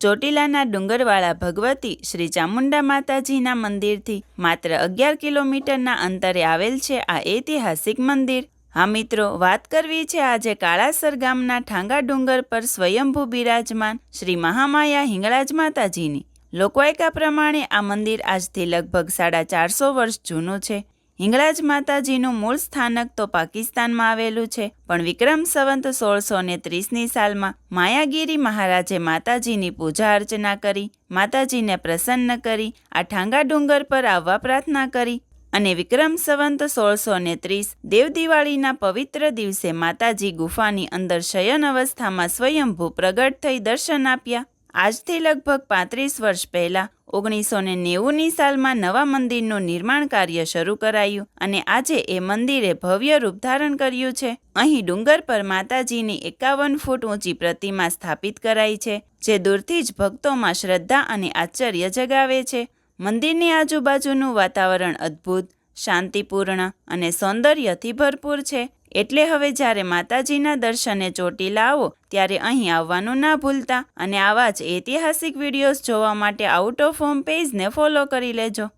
ચોટીલાના ડુંગરવાળા ભગવતી શ્રી ચામુંડા માતાજીના મંદિરથી માત્ર અગિયાર કિલોમીટરના અંતરે આવેલ છે આ ઐતિહાસિક મંદિર. હા, મિત્રો, વાત કરવી છે આજે કાળાસર ગામના ઠાંગા ડુંગર પર સ્વયંભૂ બિરાજમાન શ્રી મહામાયા હિંગળાજ માતાજીની. લોકવાયકા પ્રમાણે આ મંદિર આજથી લગભગ સાડા ચારસો વર્ષ જૂનું છે. હિંગળાજ માતાજીનું મૂળ સ્થાનક તો પાકિસ્તાનમાં આવેલું છે. પણ વિક્રમ સંવંત સોળસો ને ત્રીસની સાલમાં માયાગીરી મહારાજે માતાજીની પૂજા અર્ચના કરી, માતાજીને પ્રસન્ન કરી, આ ઠાંગા ડુંગર પર આવવા પ્રાર્થના કરી અને વિક્રમ સંવંત સોળસો ને ત્રીસ દેવદિવાળીના પવિત્ર દિવસે માતાજી ગુફાની અંદર શયન અવસ્થામાં સ્વયંભૂ પ્રગટ થઈ દર્શન આપ્યા. આજથી લગભગ પાંત્રીસ વર્ષ પહેલા ઓગણીસો ને નેવુંની સાલમાં નવા મંદિરનું નિર્માણ કાર્ય શરૂ કરાયું અને આજે એ મંદિરે ભવ્ય રૂપ ધારણ કર્યું છે. અહીં ડુંગર પર માતાજીની એકાવન ફૂટ ઊંચી પ્રતિમા સ્થાપિત કરાઈ છે, જે દૂરથી જ ભક્તોમાં શ્રદ્ધા અને આશ્ચર્ય જગાવે છે. મંદિરની આજુબાજુનું વાતાવરણ અદ્ભુત, શાંતિપૂર્ણ અને સૌંદર્યથી ભરપૂર છે. એટલે હવે જ્યારે માતાજીના દર્શને ચોટીલા આવો ત્યારે અહીં આવવાનું ના ભૂલતા અને આવા જ ઐતિહાસિક વિડીયોઝ જોવા માટે આઉટ ઓફ હોમ પેજને ફોલો કરી લેજો.